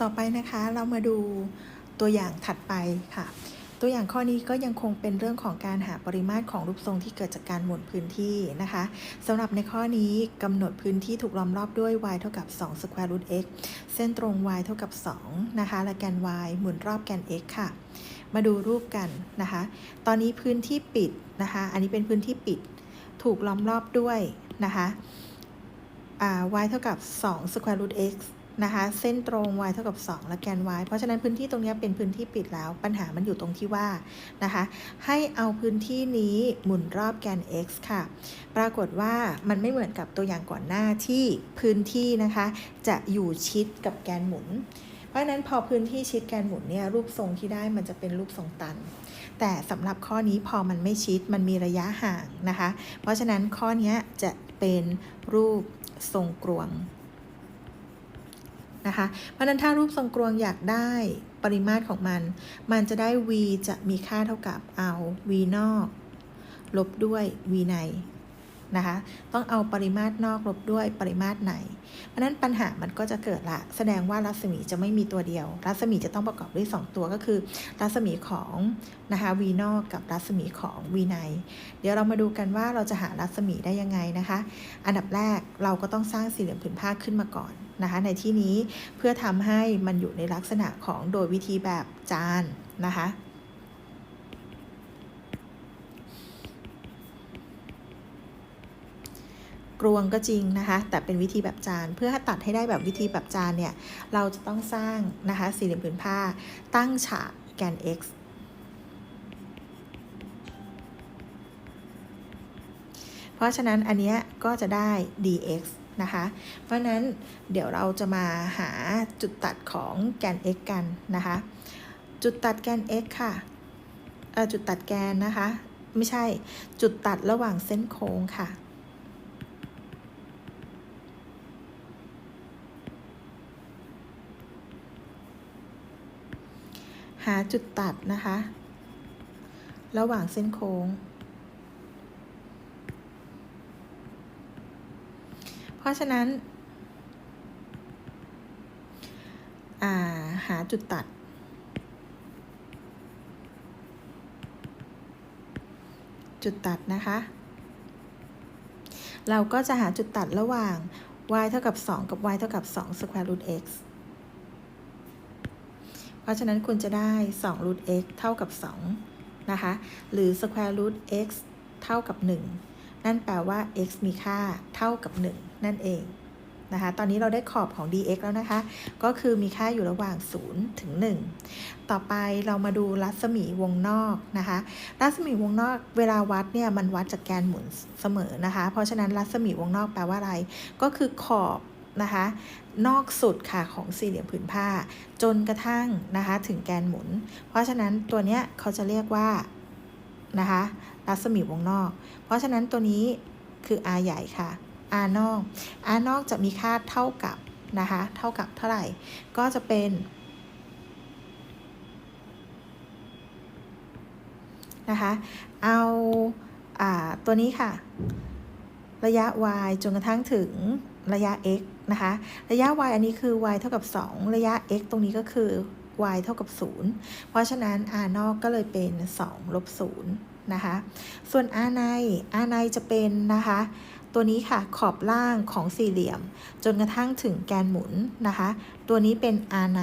ต่อไปนะคะเรามาดูตัวอย่างถัดไปค่ะ ตัวอย่างข้อนี้ก็ยังคงเป็นเรื่องของการหาปริมาตรของรูปทรงที่เกิดจากการหมุนพื้นที่นะคะสำหรับในข้อนี้กำหนดพื้นที่ถูกล้อมรอบด้วย y เท่ากับ2 square root x เส้นตรง y เท่ากับ2นะคะและแกน y หมุนรอบแกน x ค่ะ มาดูรูปกันนะคะ ตอนนี้พื้นที่ปิดนะคะ อันนี้เป็นพื้นที่ปิดถูกล้อมรอบด้วยนะคะ y เท่ากับ2 square root x นะคะ เส้นตรง y เท่ากับ 2 และแกน y เพราะฉะนั้นพื้นที่ตรงนี้เป็นพื้นที่ปิดแล้ว ปัญหามันอยู่ตรงที่ว่านะคะ ให้เอาพื้นที่นี้หมุนรอบแกน x ค่ะ ปรากฏว่ามันไม่เหมือนกับตัวอย่างก่อนหน้าที่พื้นที่นะคะ จะอยู่ชิดกับแกนหมุน เพราะฉะนั้นพอพื้นที่ชิดแกนหมุนเนี่ยรูปทรงที่ได้มันจะเป็นรูปทรงตันแต่สำหรับข้อนี้พอมันไม่ชิดมันมีระยะห่างนะคะ เพราะฉะนั้นข้อนี้จะเป็นรูปทรงกลวง นะคะ เพราะฉะนั้นถ้ารูปทรงกลวงอยากได้ปริมาตรของมัน มันจะได้ v จะมีค่าเท่ากับเอา v นอก ลบด้วย v ใน นะคะ ต้องเอาปริมาตรนอกลบด้วยปริมาตรในเพราะนั้นปัญหามันก็จะเกิดละ แสดงว่ารัศมีจะไม่มีตัวเดียว รัศมีจะต้องประกอบด้วย 2 ตัวก็คือ รัศมีของนะคะ v นอกกับรัศมีของ v ใน เดี๋ยวเรามาดูกันว่าเราจะหารัศมีได้ยังไงนะคะ อันดับแรกเราก็ต้องสร้างสี่เหลี่ยมผืนผ้าขึ้นมาก่อนนะคะ ในที่นี้เพื่อทำให้มันอยู่ในลักษณะของโดยวิธีแบบจานนะคะ กลวงก็จริงนะคะ แต่เป็นวิธีแบบจาน เพื่อตัดให้ได้แบบวิธีแบบจานเนี่ย เราจะต้องสร้างนะคะสี่เหลี่ยมผืนผ้า ตั้งฉากแกน x เพราะฉะนั้นอันเนี้ยก็จะได้ dx นะคะ เพราะฉะนั้นเดี๋ยวเราจะมาหาจุดตัดของแกน x กันนะคะ จุดตัดแกน x ค่ะจุดตัดแกนนะคะ ไม่ใช่จุดตัดระหว่างเส้นโค้งค่ะาจุดตัดนะคะ ระหว่างเส้นโค้ง เพราะฉะนั้นาหาจุดตัด จุดตัดนะคะ เราก็จะหาจุดตัดระหว่าง y เท่ากับ 2 กับ y เท่ากับ2 square root x ราะฉะนั้นคุณจะได้2 root x เท่ากับ2นะคะ หรือ square root x เท่ากับ 1 นั่นแปลว่า x มีค่าเท่ากับ 1 นั่นเองนะคะ ตอนนี้เราได้ขอบของ dx แล้วนะคะ ก็คือมีค่าอยู่ระหว่าง 0 ถึง 1 ต่อไปเรามาดูรัศมีวงนอกนะคะ รัศมีวงนอกเวลาวัดเนี่ยมันวัดจากแกนหมุนเสมอนะคะ เพราะฉะนั้นรัศมีวงนอกแปลว่าอะไร ก็คือขอบนะคะ นอกสุดค่ะของสี่เหลี่ยมผืนผ้า จนกระทั่งนะคะถึงแกนหมุน เพราะฉะนั้นตัวเนี้ยเขาจะเรียกว่านะคะรัศมีวงนอก เพราะฉะนั้นตัวนี้คือ r ใหญ่ค่ะ r นอก r นอกจะมีค่าเท่ากับนะคะเท่ากับเท่าไหร่ ก็จะเป็นนะคะเอาอ่าตัวนี้ค่ะ ระยะ y จนกระทั่งถึงระยะ x นะคะ ระยะ y อันนี้คือ y เท่ากับ 2 ระยะ x ตรงนี้ก็คือ y เท่ากับ 0 เพราะฉะนั้น r นอกก็เลยเป็น 2 ลบ 0 นะคะ ส่วน r ใน r ในจะเป็นนะคะ ตัวนี้ค่ะ ขอบล่างของสี่เหลี่ยม จนกระทั่งถึงแกนหมุนนะคะ ตัวนี้เป็น r ใน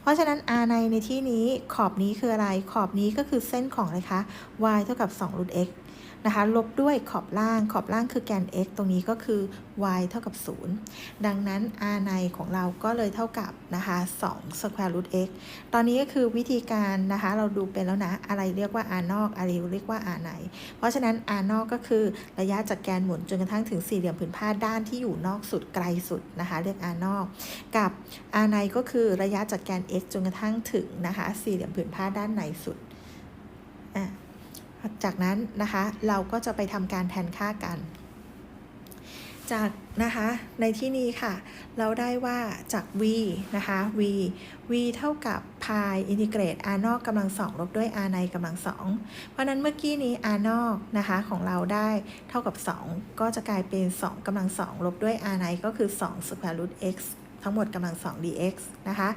เพราะฉะนั้น r ในในที่นี้ขอบนี้คืออะไร ขอบนี้ก็คือเส้นของอะไรคะ y เท่ากับ2 root x นะคะ ลบด้วยขอบล่าง ขอบล่างคือแกน x ตรงนี้ก็คือ y เท่ากับ 0 ดังนั้น r ในของเราก็เลยเท่ากับนะคะ2 square root x ตอนนี้ก็คือวิธีการนะคะ เราดูเป็นแล้วนะ อะไรเรียกว่า r นอก อะไรเรียกว่า r ใน เพราะฉะนั้น r นอกก็คือระยะจากแกนหมุนจนกระทั่งถึงสี่เหลี่ยมผืนผ้าด้านที่อยู่นอกสุดไกลสุดนะคะ เรียก r นอก กับ r ในก็คือระยะจากแกน x จนกระทั่งถึงนะคะ สี่เหลี่ยมผืนผ้าด้านในสุด จากนั้นนะคะเราก็จะไปทำการแทนค่ากัน จากนะคะในที่นี้ค่ะ เราได้ว่าจาก v นะคะ v v เท่ากับ pi อินทิเกรต r นอกกำลังสองลบด้วย r ในกำลังสองเพราะนั้นเมื่อกี้นี้ r นอกนะคะของเราได้เท่ากับ 2 ก็จะกลายเป็น 2กำลังสองลบด้วย r ในก็คือ2 square root x ทั้งหมดกำลังสอง dx นะคะ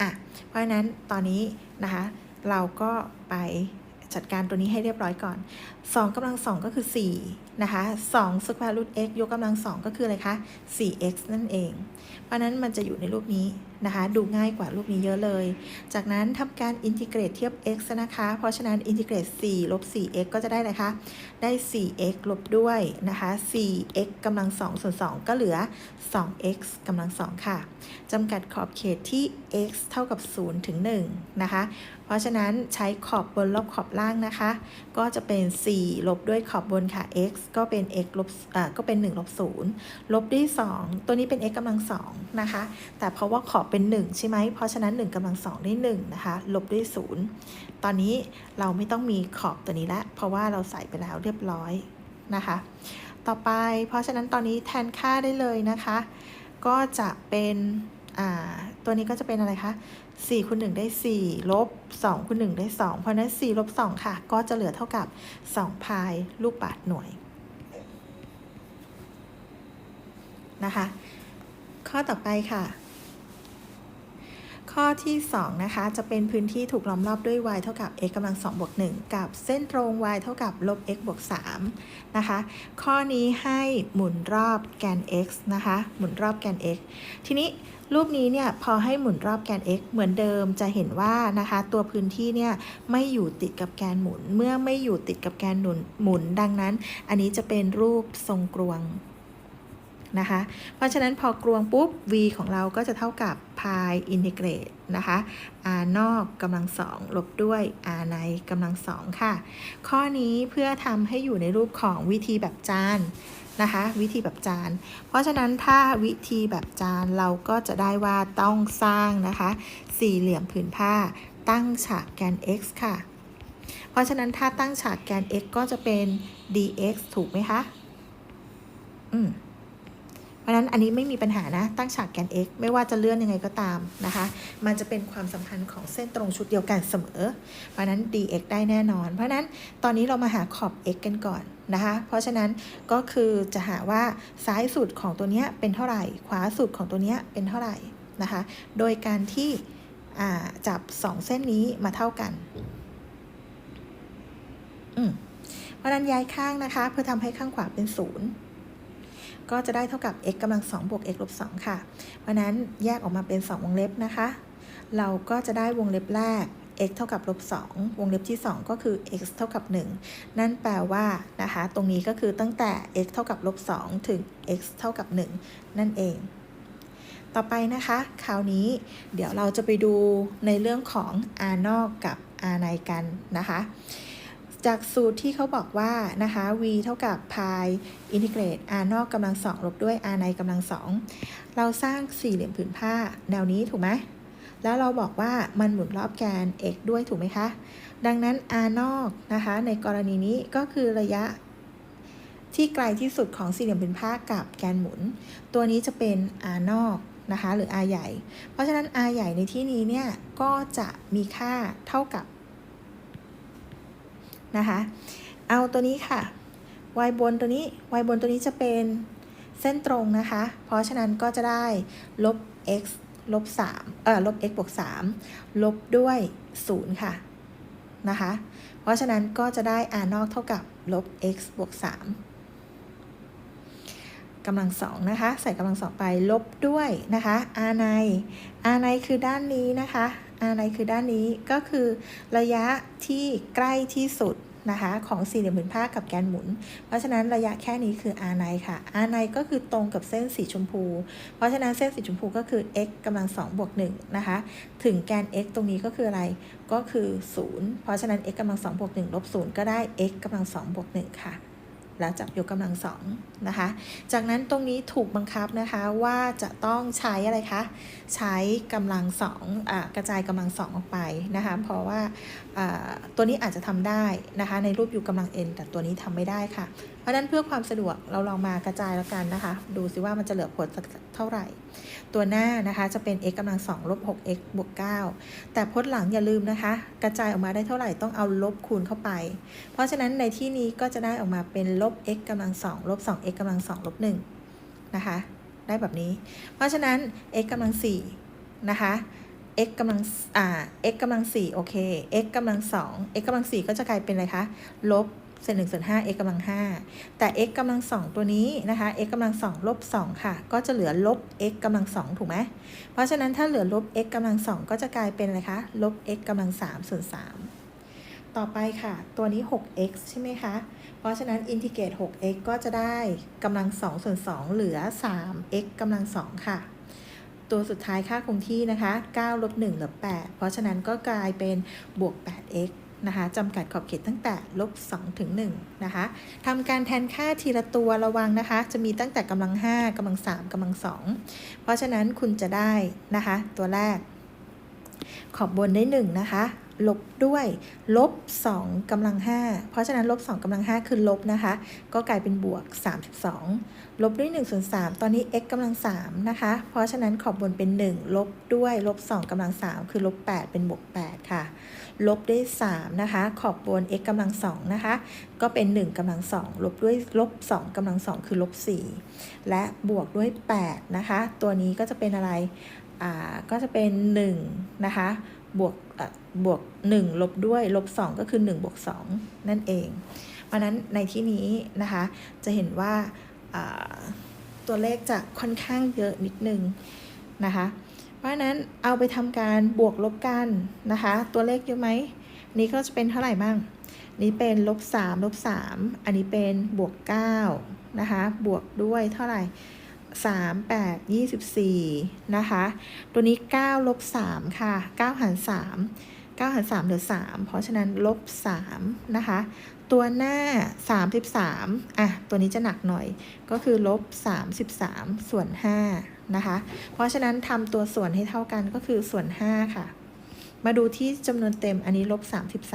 อะเพราะฉะนั้นตอนนี้นะคะเราก็ไป จัดการตัวนี้ให้เรียบร้อยก่อน 2กำลัง 2 ก็คือ 4 นะคะ2 square root x ยกกำลัง 2 ก็คืออะไรคะ 4x นั่นเอง เพราะนั้นมันจะอยู่ในรูปนี้ นะคะดูง่ายกว่ารูปนี้เยอะเลย จากนั้นทำการอินทิเกรตเทียบ x นะคะ เพราะฉะนั้นอินทิเกรต4ลบ 4x ก็จะได้อะคะ ได้ 4x ลบด้วยนะคะ 4x กำลัง2ส่วน2ก็เหลือ 2x กำลัง2ค่ะจำกัดขอบเขตที่ x เท่ากับ 0 ถึง 1 นะคะ เพราะฉะนั้นใช้ขอบบนลบขอบล่างนะคะ ก็จะเป็น 4 ลบด้วยขอบบนค่ะ x ก็เป็น x ลบอ่าก็เป็น 1 ลบ 0 ลบด้วย 2 ตัวนี้เป็น x กำลัง2นะคะ แต่เพราะว่าขอบเป็น 1 ใช่ไหม เพราะฉะนั้น 1กำลัง2ได้1นะคะ ลบด้วย 0 ตอนนี้เราไม่ต้องมีขอบตัวนี้ละเพราะว่าเราใส่ไปแล้วเรียบร้อยนะคะ ต่อไป เพราะฉะนั้นตอนนี้แทนค่าได้เลยนะคะ ก็จะเป็นตัวนี้ก็จะเป็นอะไรคะ4คูณ1ได้ 4 ลบ2คูณ1ได้ 2 เพราะฉะนั้น4ลบ2ค่ะ ก็จะเหลือเท่ากับ 2 พายลูกบาศก์หน่วยนะคะ ข้อต่อไปค่ะ ข้อที่ 2 นะคะ จะเป็นพื้นที่ถูกล้อมรอบด้วย y เท่ากับ x กำลัง2บวก1กับเส้นตรง y เท่ากับลบ x บวก3นะคะ ข้อนี้ให้หมุนรอบแกน x นะคะ หมุนรอบแกน x ทีนี้รูปนี้เนี่ยพอให้หมุนรอบแกน x เหมือนเดิมจะเห็นว่านะคะ ตัวพื้นที่เนี่ยไม่อยู่ติดกับแกนหมุน เมื่อไม่อยู่ติดกับแกนหมุนหมุนดังนั้น อันนี้จะเป็นรูปทรงกลวง นะคะ เพราะฉะนั้นพอกลวงปุ๊บ v ของเราก็จะเท่ากับ pi integrate นะคะ r นอกกำลังสองลบด้วย r ในกำลังสองค่ะ ข้อนี้เพื่อทำให้อยู่ในรูปของวิธีแบบจานนะคะ วิธีแบบจาน เพราะฉะนั้นถ้าวิธีแบบจานเราก็จะได้ว่าต้องสร้างนะคะ สี่เหลี่ยมผืนผ้าตั้งฉากแกน x ค่ะ เพราะฉะนั้นถ้าตั้งฉากแกน x ก็จะเป็น dx ถูกไหมคะ อืม ราะฉะนั้นอันนี้ไม่มีปัญหานะ ตั้งฉากแกน x ไม่ว่าจะเลื่อนยังไงก็ตามนะคะ มันจะเป็นความสัมพันธ์ของเส้นตรงชุดเดียวกันเสมอ เพราะนั้น dx ได้แน่นอน เพราะนั้นตอนนี้เรามาหาขอบ x กันก่อนนะคะ เพราะฉะนั้นก็คือจะหาว่าซ้ายสุดของตัวเนี้ยเป็นเท่าไหร่ ขวาสุดของตัวเนี้ยเป็นเท่าไหร่นะคะ โดยการที่จับ 2 เส้นนี้มาเท่ากันอืมเพราะนั้นย้ายข้างนะคะ เพื่อทำให้ข้างขวาเป็น0 ก็จะได้เท่ากับ x กำลัง2บวก x ลบ2ค่ะ เพราะนั้นแยกออกมาเป็น 2 วงเล็บนะคะ เราก็จะได้วงเล็บแรก x เท่ากับลบ2วงเล็บที่ 2 ก็คือ x เท่ากับ 1 นั่นแปลว่านะคะ ตรงนี้ก็คือตั้งแต่ x เท่ากับลบ2ถึง x เท่ากับ 1 นั่นเอง ต่อไปนะคะ คราวนี้เดี๋ยวเราจะไปดูในเรื่องของ r นอกกับ r ในกันนะคะ จากสูตรที่เขาบอกว่านะคะ v เท่ากับ pi integrate r นอกกำลังสองลบด้วย r ในกำลังสองเราสร้างสี่เหลี่ยมผืนผ้าแนวนี้ถูกไหมแล้วเราบอกว่ามันหมุนรอบแกน x ด้วยถูกไหมคะ ดังนั้น r นอกนะคะ ในกรณีนี้ก็คือระยะที่ไกลที่สุดของสี่เหลี่ยมผืนผ้ากับแกนหมุน ตัวนี้จะเป็น r นอกนะคะ หรือ r ใหญ่ เพราะฉะนั้น r ใหญ่ในที่นี้เนี่ยก็จะมีค่าเท่ากับ นะคะ เอาตัวนี้ค่ะ y บนตัวนี้ y บนตัวนี้จะเป็นเส้นตรงนะคะ เพราะฉะนั้นก็จะได้ลบ x ลบ3เอ่อลบ x บวก3ลบด้วย 0 ค่ะ นะคะ เพราะฉะนั้นก็จะได้ r นอกเท่ากับลบ x บวก3กำลังสองนะคะ ใส่กำลังสองไปลบด้วยนะคะ r ใน r ในคือด้านนี้นะคะ r ในคือด้านนี้ก็คือระยะที่ใกล้ที่สุดนะคะของสี่เหลี่ยมผืนผ้ากับแกนหมุน เพราะฉะนั้นระยะแค่นี้คือ r ในค่ะ r ในก็คือตรงกับเส้นสีชมพู เพราะฉะนั้นเส้นสีชมพูก็คือ x กำลัง2บวก1นะคะ ถึงแกน x ตรงนี้ก็คืออะไร ก็คือ 0 เพราะฉะนั้น x กำลัง2บวก1ลบ0ก็ได้ x กำลัง2บวก1ค่ะ แล้วจับยกกำลังสองนะคะ จากนั้นตรงนี้ถูกบังคับนะคะว่าจะต้องใช้อะไรคะ ใช้กำลังสองอกระจายกำลังสองออกไปนะคะ เพราะว่าตัวนี้อาจจะทำได้นะคะ ในรูปอยู่กำลัง n แต่ตัวนี้ทำไม่ได้ค่ะ ราะนั้นเพื่อความสะดวกเราลองมากระจายแล้วกันนะคะ ดูซิว่ามันจะเหลือผลเท่าไหร่ ตัวหน้านะคะจะเป็น x กำลัง2ลบ 6x บวก9แต่พจน์หลังอย่าลืมนะคะ กระจายออกมาได้เท่าไหร่ต้องเอาลบคูณเข้าไป เพราะฉะนั้นในที่นี้ก็จะได้ออกมาเป็นลบ x กำลัง2ลบ 2x กำลัง2ลบ1นะคะ ได้แบบนี้ เพราะฉะนั้น x กำลัง4นะคะ x กำลัง อ่า x กำลัง4โอเค x กำลัง2 x กำลัง4ก็จะกลายเป็นอะไรคะ ลบ เศษ1ส่วน5 x กำลัง5แต่ x กำลัง2ตัวนี้นะคะ x กำลัง2ลบ2ค่ะ ก็จะเหลือลบ x กำลัง2ถูกไหมเพราะฉะนั้นถ้าเหลือลบ x กำลัง2ก็จะกลายเป็นอะไรคะลบ x กำลัง3ส่วน3ต่อไปค่ะ ตัวนี้ 6x ใช่ไหมคะ เพราะฉะนั้นอินทิเกรต 6x ก็จะได้กำลัง 2 ส่วน 2 เหลือ 3x กำลัง 2 ค่ะ ตัวสุดท้ายค่าคงที่นะคะ 9 ลบ 1 เหลือ 8 เพราะฉะนั้นก็กลายเป็นบวก 8x นะคะจำกัดขอบเขตตั้งแต่ลบ2ถึง1นะคะทำการแทนค่าทีละตัวระวังนะคะ จะมีตั้งแต่กำลัง 5กำลัง 3กำลัง 2 เพราะฉะนั้นคุณจะได้นะคะ ตัวแรก ขอบบนได้ 1 นะคะ ลบด้วยลบ2กำลัง 5 เพราะฉะนั้นลบ2กำลัง 5 คือลบนะคะ ก็กลายเป็นบวก 32 ลบด้วย1ส่วน3ตอนนี้ x กำลัง3นะคะ เพราะฉะนั้นขอบบนเป็น 1 ลบด้วยลบ2กำลัง 3 คือลบ 8 เป็นบวก 8 ค่ะ ลบด้วย3นะคะ ขอบบน x กำลัง2นะคะ ก็เป็น 1กำลัง2ลบด้วยลบ2กำลัง2คือลบ 4 และบวกด้วย8นะคะ ตัวนี้ก็จะเป็นอะไร อ่า ก็จะเป็น 1 นะคะ บวกบวก 1 ลบด้วย ลบ 2 ก็คือ 1 บวก 2 นั่นเองเพราะนั้นในที่นี้นะคะ จะเห็นว่าตัวเลขจะค่อนข้างเยอะนิดนึงนะคะ เพราะฉะนั้นเอาไปทำการบวกลบกันนะคะ ตัวเลขเยอะไหม นี้ก็จะเป็นเท่าไหร่บ้างนี้เป็นลบ3ลบ3อันนี้เป็นบวก9นะคะ บวกด้วยเท่าไหร่ 3 8 24 นะคะ ตัวนี้9ลบ3ค่ะ 9 หาร 3 9 หาร 3 เหลือ 3 เพราะฉะนั้นลบ 3 นะคะ ตัวหน้า 33 อะ ตัวนี้จะหนักหน่อย ก็คือลบ 33 ส่วน 5 นะคะ เพราะฉะนั้นทำตัวส่วนให้เท่ากันก็คือส่วน 5 ค่ะ มาดูที่จำนวนเต็มอันนี้ลบ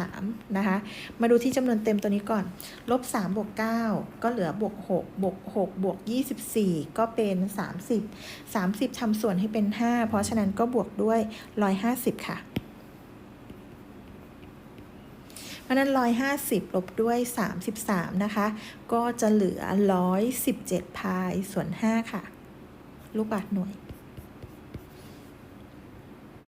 33นะคะ มาดูที่จำนวนเต็มตัวนี้ก่อน ลบ3บวก9ก็เหลือบวก6บวก6บวก24 ก็เป็น 30 30ทำส่วนให้เป็น 5 เพราะฉะนั้นก็บวกด้วย 150 ค่ะ เพราะนั้น 150 ลบด้วย 33 นะคะ ก็จะเหลือ 117 พายส่วน 5 ค่ะ ลูกบาทหน่วย